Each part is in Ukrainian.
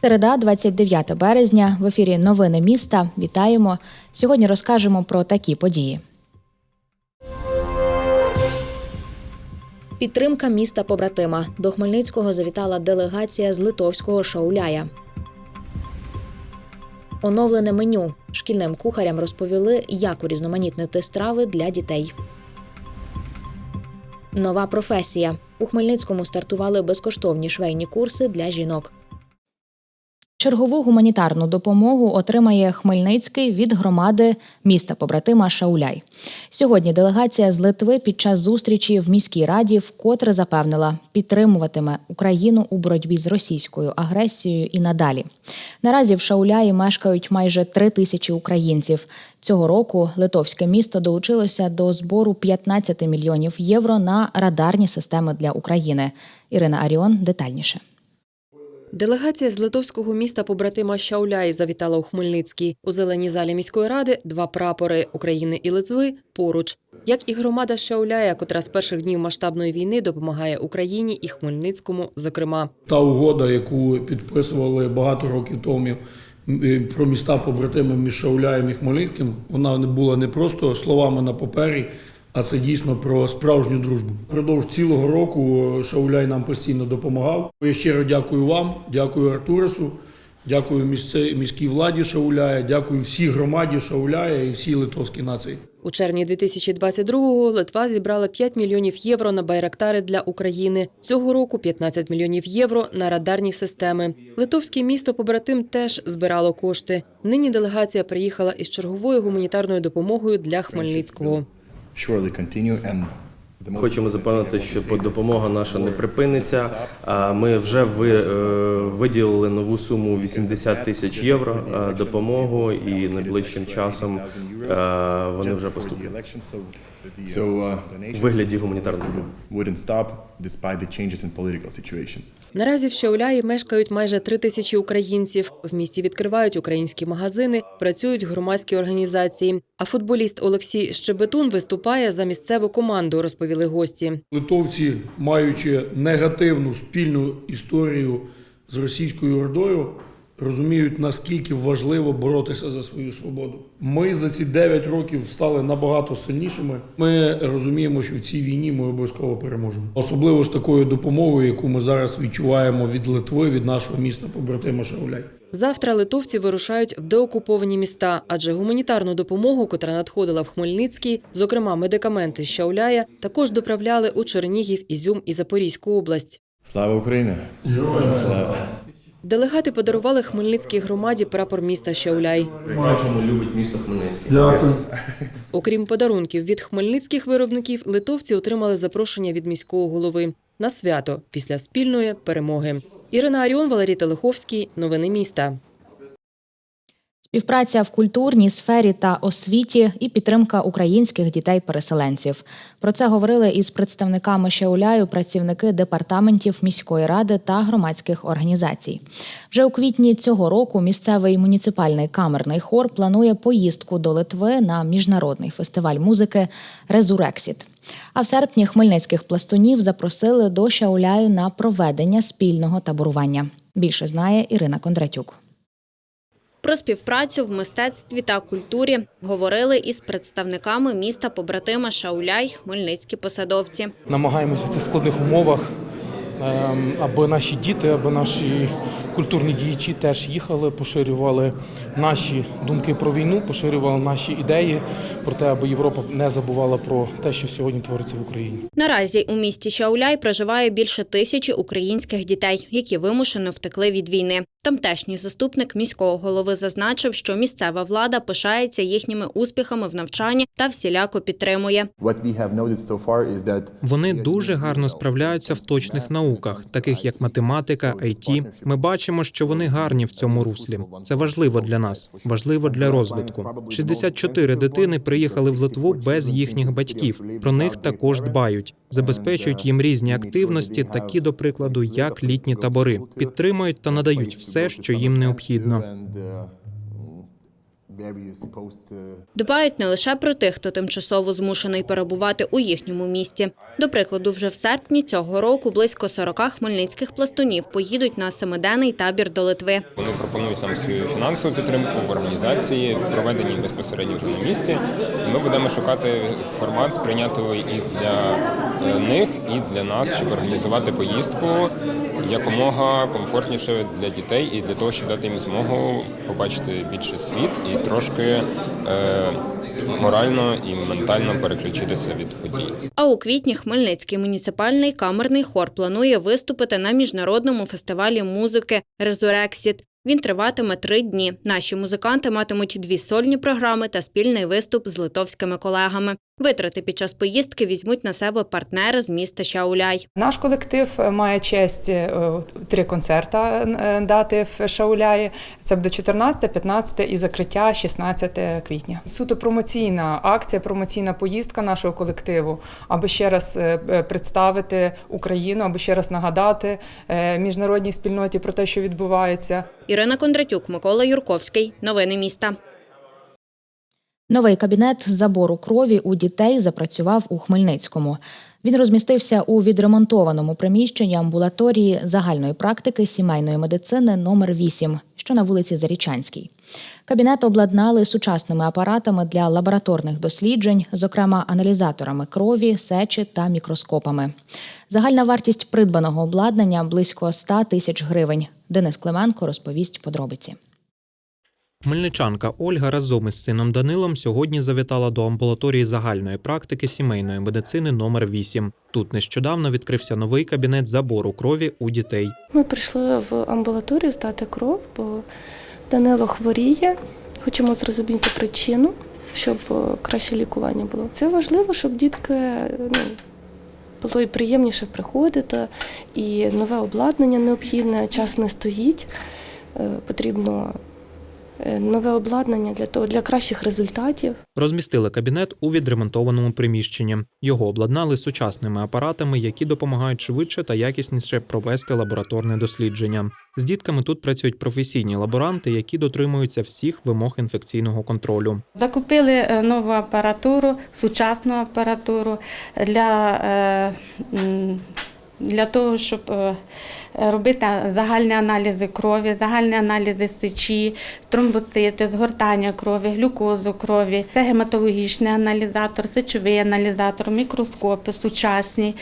Середа, 29 березня. В ефірі Новини міста. Вітаємо. Сьогодні розкажемо про такі події. Підтримка міста побратима. До Хмельницького завітала делегація з литовського шауляя. Оновлене меню. Шкільним кухарям розповіли, як урізноманітнити страви для дітей. Нова професія. У Хмельницькому стартували безкоштовні швейні курси для жінок. Чергову гуманітарну допомогу отримає Хмельницький від громади міста побратима Шауляй. Сьогодні делегація з Литви під час зустрічі в міській раді вкотре запевнила, підтримуватиме Україну у боротьбі з російською агресією і надалі. Наразі в Шауляї мешкають майже три тисячі українців. Цього року литовське місто долучилося до збору 15 мільйонів євро на радарні системи для України. Ірина Аріон детальніше. Делегація з литовського міста побратима Шауляй завітала у Хмельницький. У зеленій залі міської ради два прапори України і Литви поруч. Як і громада Шауляя, котра з перших днів масштабної війни допомагає Україні і Хмельницькому, зокрема. Та угода, яку підписували багато років тому про міста побратими між Шауляєм і Хмельницьким, вона не була не просто словами на папері, а це дійсно про справжню дружбу. Продовж цілого року Шауляй нам постійно допомагав. Я щиро дякую вам, дякую Артуресу, дякую місце- міській владі Шауляя, дякую всій громаді Шауляя і всій литовській нації. У червні 2022-го Литва зібрала 5 мільйонів євро на байрактари для України. Цього року 15 мільйонів євро на радарні системи. Литовське місто побратим теж збирало кошти. Нині делегація приїхала із черговою гуманітарною допомогою для Хмельницького. Хочемо запевнити, що допомога наша не припиниться. Ми вже е, виділили нову суму 80 тисяч євро е, допомогу, і найближчим часом е, вони вже поступлять uh, у вигляді гуманітарної Наразі в Шауляї мешкають майже три тисячі українців. В місті відкривають українські магазини, працюють громадські організації. А футболіст Олексій Щебетун виступає за місцеву команду, розповіли гості. Литовці, маючи негативну спільну історію з російською ордою, розуміють, наскільки важливо боротися за свою свободу. Ми за ці 9 років стали набагато сильнішими. Ми розуміємо, що в цій війні ми обов'язково переможемо. Особливо з такою допомогою, яку ми зараз відчуваємо від Литви, від нашого міста побратима Шауляй. Завтра литовці вирушають в деокуповані міста, адже гуманітарну допомогу, котра надходила в Хмельницький, зокрема медикаменти з Шауляя, також доправляли у Чернігів, Ізюм і Запорізьку область. Слава Україні! Делегати подарували Хмельницькій громаді прапор міста Щауляй. Бачимо, любить місто Хмельницький. Окрім подарунків від хмельницьких виробників, литовці отримали запрошення від міського голови на свято після спільної перемоги. Ірина Аріон, Валерій Телеховський. Новини міста. Співпраця в культурній сфері та освіті і підтримка українських дітей-переселенців. Про це говорили із представниками Шеуляю працівники департаментів міської ради та громадських організацій. Вже у квітні цього року місцевий муніципальний камерний хор планує поїздку до Литви на міжнародний фестиваль музики Резурексіт. А в серпні хмельницьких пластунів запросили до Шауляю на проведення спільного таборування. Більше знає Ірина Кондратюк. Про співпрацю в мистецтві та культурі говорили із представниками міста побратима Шауляй, хмельницькі посадовці. намагаємося в цих складних умовах, ем, аби наші діти, аби наші культурні діячі теж їхали, поширювали наші думки про війну, поширювали наші ідеї про те, аби Європа не забувала про те, що сьогодні твориться в Україні. Наразі у місті Шауляй проживає більше тисячі українських дітей, які вимушено втекли від війни. Тамтешній заступник міського голови зазначив, що місцева влада пишається їхніми успіхами в навчанні та всіляко підтримує. What we have noticed so far is that Вони дуже гарно справляються в точних науках, таких як математика, IT. Ми бачимо, бачимо, що вони гарні в цьому руслі. Це важливо для нас, важливо для розвитку. 64 дитини приїхали в Литву без їхніх батьків. Про них також дбають, забезпечують їм різні активності, такі до прикладу, як літні табори, підтримують та надають все, що їм необхідно. Дбають не лише про тих, хто тимчасово змушений перебувати у їхньому місті. До прикладу, вже в серпні цього року близько 40 хмельницьких пластунів поїдуть на семиденний табір до Литви. Вони пропонують нам свою фінансову підтримку в організації, в проведенні безпосередньо вже на місці. Ми будемо шукати формат сприйнятливий і для е, них, і для нас, щоб організувати поїздку якомога комфортніше для дітей і для того, щоб дати їм змогу побачити більше світ і трошки е, морально і ментально переключитися від подій. А у квітні Хмельницький муніципальний камерний хор планує виступити на міжнародному фестивалі музики Резурексіт. Він триватиме три дні. Наші музиканти матимуть дві сольні програми та спільний виступ з литовськими колегами. Витрати під час поїздки візьмуть на себе партнери з міста Шауляй. Наш колектив е, має честь е, три концерта е, дати в Шауляї. Це буде 14, 15 і закриття 16 квітня. Суто промоційна акція, промоційна поїздка нашого колективу, аби ще раз представити Україну, аби ще раз нагадати міжнародній спільноті про те, що відбувається. Ірина Кондратюк, Микола Юрковський. Новини міста. Новий кабінет забору крові у дітей запрацював у Хмельницькому. Він розмістився у відремонтованому приміщенні амбулаторії загальної практики сімейної медицини номер 8 що на вулиці Зарічанській. Кабінет обладнали сучасними апаратами для лабораторних досліджень, зокрема аналізаторами крові, сечі та мікроскопами. Загальна вартість придбаного обладнання близько 100 тисяч гривень. Денис Клименко розповість подробиці. Хмельничанка Ольга разом із сином Данилом сьогодні завітала до амбулаторії загальної практики сімейної медицини номер 8 Тут нещодавно відкрився новий кабінет забору крові у дітей. Ми прийшли в амбулаторію здати кров, бо Данило хворіє. Хочемо зрозуміти причину, щоб е, краще лікування було. Це важливо, щоб дітки ну, було і приємніше приходити, і нове обладнання необхідне, час не стоїть. Е, Потрібно нове обладнання для того, для кращих результатів. Розмістили кабінет у відремонтованому приміщенні. Його обладнали сучасними апаратами, які допомагають швидше та якісніше провести лабораторне дослідження. З дітками тут працюють професійні лаборанти, які дотримуються всіх вимог інфекційного контролю. Закупили е, нову апаратуру, сучасну апаратуру для, е, м, для того, щоб е, робити загальні аналізи крові, загальні аналізи сечі, тромбоцити, згортання крові, глюкозу крові. Це гематологічний аналізатор, сечовий аналізатор, мікроскопи сучасні,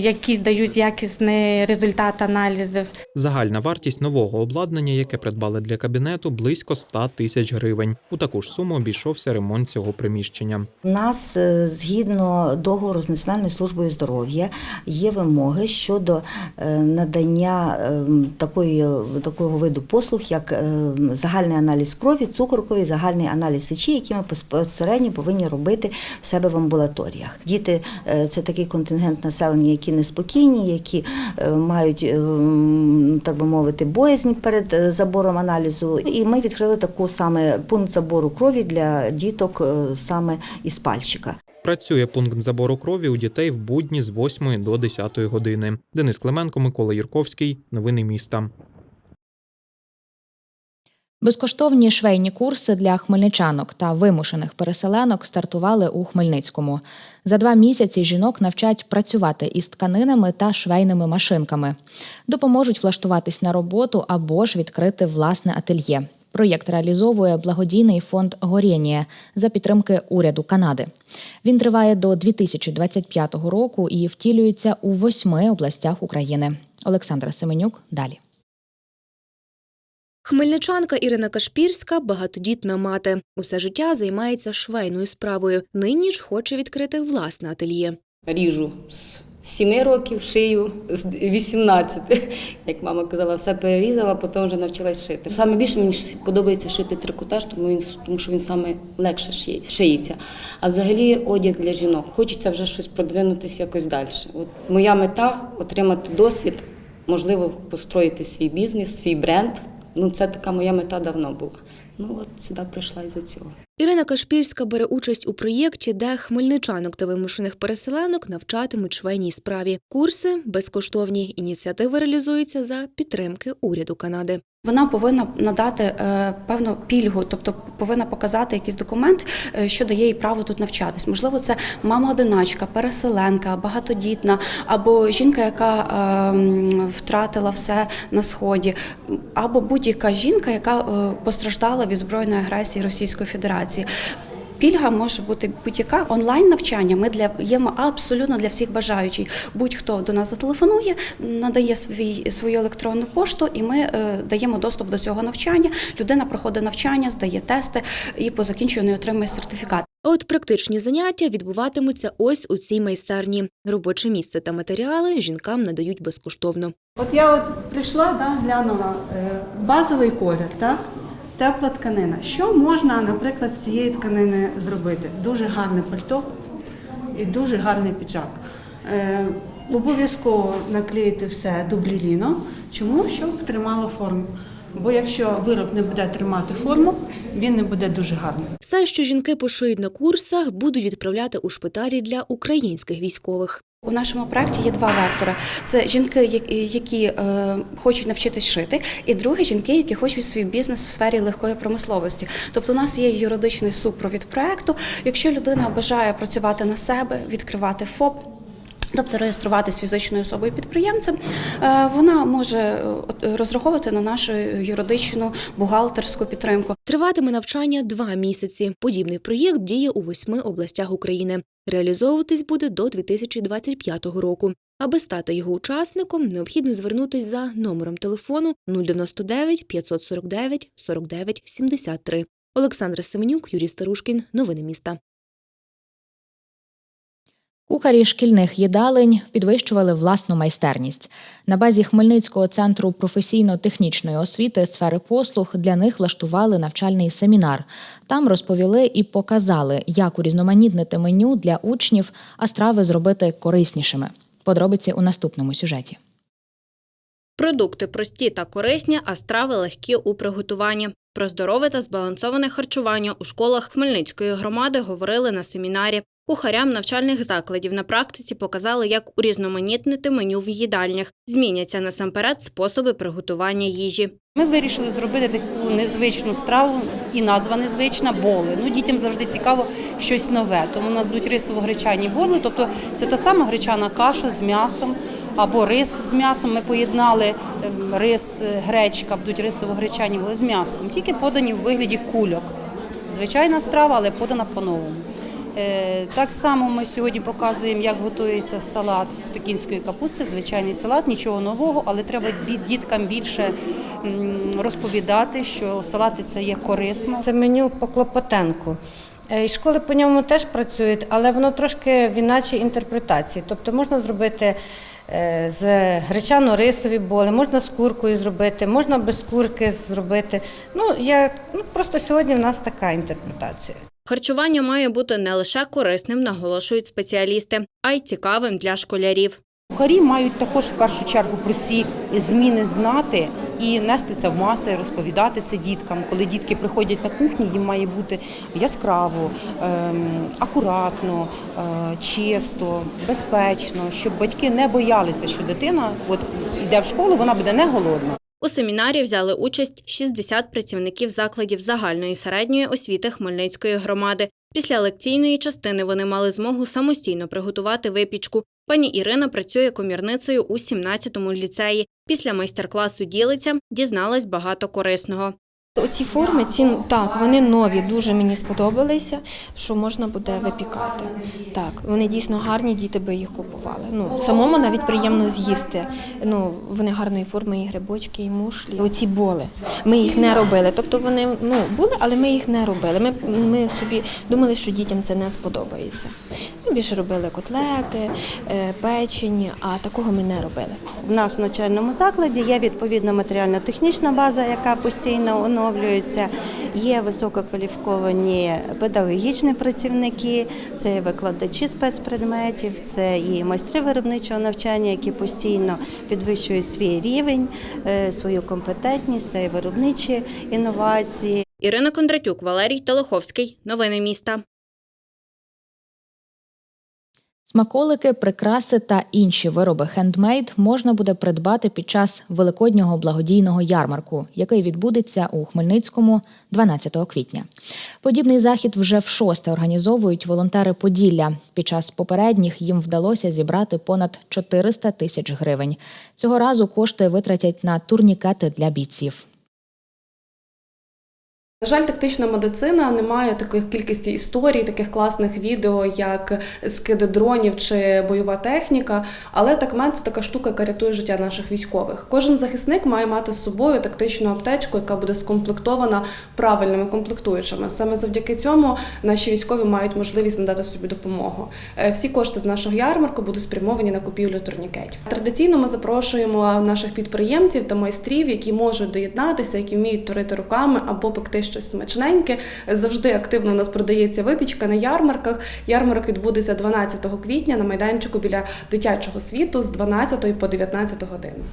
які дають якісний результат аналізів. Загальна вартість нового обладнання, яке придбали для кабінету, близько 100 тисяч гривень. У таку ж суму обійшовся ремонт цього приміщення. У нас е, згідно договору з Національною службою здоров'я є вимоги щодо е, надання е, такої, такого виду послуг, як е, загальний аналіз крові, цукор крові, загальний аналіз сечі, які ми безпосередньо повинні робити в себе в амбулаторіях. Діти це такий контингент населення, які неспокійні, які мають, так би мовити, боязнь перед забором аналізу. І ми відкрили таку саме пункт забору крові для діток саме із пальчика. Працює пункт забору крові у дітей в будні з 8 до 10 години. Денис Клименко, Микола Юрковський. Новини міста. Безкоштовні швейні курси для хмельничанок та вимушених переселенок стартували у Хмельницькому. За два місяці жінок навчать працювати із тканинами та швейними машинками. Допоможуть влаштуватись на роботу або ж відкрити власне ательє. Проєкт реалізовує благодійний фонд Горєнія за підтримки уряду Канади. Він триває до 2025 року і втілюється у восьми областях України. Олександра Семенюк далі. Хмельничанка Ірина Кашпірська багатодітна мати. Усе життя займається швейною справою. Нині ж хоче відкрити власне ательє. Ріжу 7 років, шию з 18. Як мама казала, все перерізала, потім вже навчилась шити. Саме більше мені подобається шити трикотаж, тому він тому що він саме легше шиє- шиється. А взагалі одяг для жінок. Хочеться вже щось продвинутися якось далі. От моя мета отримати досвід можливо, построїти свій бізнес, свій бренд. Ну, це така моя мета давно була. Ну от сюди прийшла із-за цього. Ірина Кашпільська бере участь у проєкті, де хмельничанок та вимушених переселенок навчатимуть швейній справі. Курси безкоштовні. Ініціатива реалізується за підтримки уряду Канади. Вона повинна надати е, певну пільгу, тобто повинна показати якийсь документ, е, що дає їй право тут навчатись. Можливо, це мама-одиначка, переселенка, багатодітна, або жінка, яка е, втратила все на сході, або будь-яка жінка, яка постраждала від збройної агресії Російської Федерації. Пільга може бути будь-яка онлайн навчання. Ми для ємо абсолютно для всіх бажаючих. Будь-хто до нас зателефонує, надає свій свою електронну пошту, і ми е, даємо доступ до цього навчання. Людина проходить навчання, здає тести і по закінченню отримує сертифікат. А от практичні заняття відбуватимуться ось у цій майстерні. Робоче місце та матеріали жінкам надають безкоштовно. От я от прийшла, да, глянула е, базовий колір, так? Тепла тканина. Що можна, наприклад, з цієї тканини зробити? Дуже гарне пальто і дуже гарний піджак. Е, обов'язково наклеїти все дубліріно. Чому? Щоб тримало форму. Бо якщо вироб не буде тримати форму, він не буде дуже гарним. Все, що жінки пошиють на курсах, будуть відправляти у шпиталі для українських військових. У нашому проєкті є два вектори: це жінки, які- е, хочуть навчитись шити, і друге жінки, які хочуть свій бізнес в сфері легкої промисловості. Тобто, у нас є юридичний супровід проєкту. Якщо людина бажає працювати на себе, відкривати ФОП. Тобто реєструватись фізичною особою підприємцем, е, вона може е, розраховувати на нашу юридичну бухгалтерську підтримку. Триватиме навчання два місяці. Подібний проєкт діє у восьми областях України. Реалізовуватись буде до 2025 року. Аби стати його учасником, необхідно звернутись за номером телефону 099 549 49 73. Олександра Семенюк, Юрій Старушкін. Новини міста. Кухарі шкільних їдалень підвищували власну майстерність. На базі Хмельницького центру професійно-технічної освіти сфери послуг для них влаштували навчальний семінар. Там розповіли і показали, як урізноманітнити меню для учнів, а страви зробити кориснішими. Подробиці у наступному сюжеті. Продукти прості та корисні, а страви легкі у приготуванні. Про здорове та збалансоване харчування у школах Хмельницької громади говорили на семінарі. Кухарям навчальних закладів на практиці показали, як урізноманітнити меню в їдальнях. Зміняться насамперед способи приготування їжі. Ми вирішили зробити таку незвичну страву, і назва незвична боли. Ну, дітям завжди цікаво щось нове. Тому у нас будуть рисово-гречані боли, тобто це та сама гречана каша з м'ясом або рис з м'ясом. Ми поєднали ем, рис, е, гречка, будуть рисово-гречані з м'яском, тільки подані у вигляді кульок. Звичайна страва, але подана по-новому. Е, Так само ми сьогодні показуємо, як готується салат з пекінської капусти, звичайний салат, нічого нового, але треба діткам більше розповідати, що салати це є корисно. Це меню по Клопотенку. Е, І школи по ньому теж працюють, але воно трошки в іначій інтерпретації. Тобто можна зробити е, з гречано-рисові боли, можна з куркою зробити, можна без курки зробити. Ну, я, ну просто сьогодні в нас така інтерпретація. Харчування має бути не лише корисним, наголошують спеціалісти, а й цікавим для школярів. Кухарі мають також в першу чергу про ці зміни знати і нести це в маси, розповідати це діткам. Коли дітки приходять на кухню, їм має бути яскраво, ем, акуратно, е, чисто, безпечно, щоб батьки не боялися, що дитина от йде в школу, вона буде не голодна. У семінарі взяли участь 60 працівників закладів загальної середньої освіти Хмельницької громади. Після лекційної частини вони мали змогу самостійно приготувати випічку. Пані Ірина працює комірницею у 17-му ліцеї. Після майстер-класу ділиться, дізналась багато корисного. Оці форми, ці так, вони нові, дуже мені сподобалися, що можна буде випікати. Так, вони дійсно гарні, діти би їх купували. Ну, самому навіть приємно з'їсти. Ну, вони гарної форми, і грибочки, і мушлі. Оці боли. Ми їх не робили. Тобто вони ну, були, але ми їх не робили. Ми, ми собі думали, що дітям це не сподобається. Більше робили котлети, е, печені, а такого ми не робили. В нас в навчальному закладі є відповідна матеріально-технічна база, яка постійно оновлюється. Є висококваліфіковані педагогічні працівники, це і викладачі спецпредметів, це і майстри виробничого навчання, які постійно підвищують свій рівень, е, свою компетентність, це і виробничі інновації. Ірина Кондратюк, Валерій Телеховський. Новини міста. Смаколики, прикраси та інші вироби хендмейд можна буде придбати під час великоднього благодійного ярмарку, який відбудеться у Хмельницькому 12 квітня. Подібний захід вже в шосте організовують волонтери Поділля. Під час попередніх їм вдалося зібрати понад 400 тисяч гривень. Цього разу кошти витратять на турнікети для бійців. На жаль, тактична медицина не має такої кількості історій, таких класних відео, як скиди дронів чи бойова техніка. Але такмет це така штука, яка рятує життя наших військових. Кожен захисник має мати з собою тактичну аптечку, яка буде скомплектована правильними комплектуючими. Саме завдяки цьому наші військові мають можливість надати собі допомогу. Е, Всі кошти з нашого ярмарку будуть спрямовані на купівлю турнікетів. Традиційно ми запрошуємо наших підприємців та майстрів, які можуть доєднатися, які вміють творити руками або пекти щось смачненьке. Завжди активно у нас продається випічка на ярмарках. Ярмарок відбудеться 12 квітня на майданчику біля дитячого світу з 12 по 19 годину.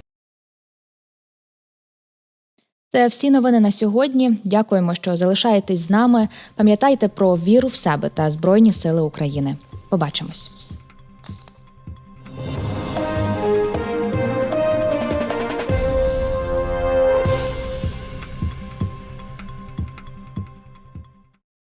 Це всі новини на сьогодні. Дякуємо, що залишаєтесь з нами. Пам'ятайте про віру в себе та Збройні Сили України. Побачимось.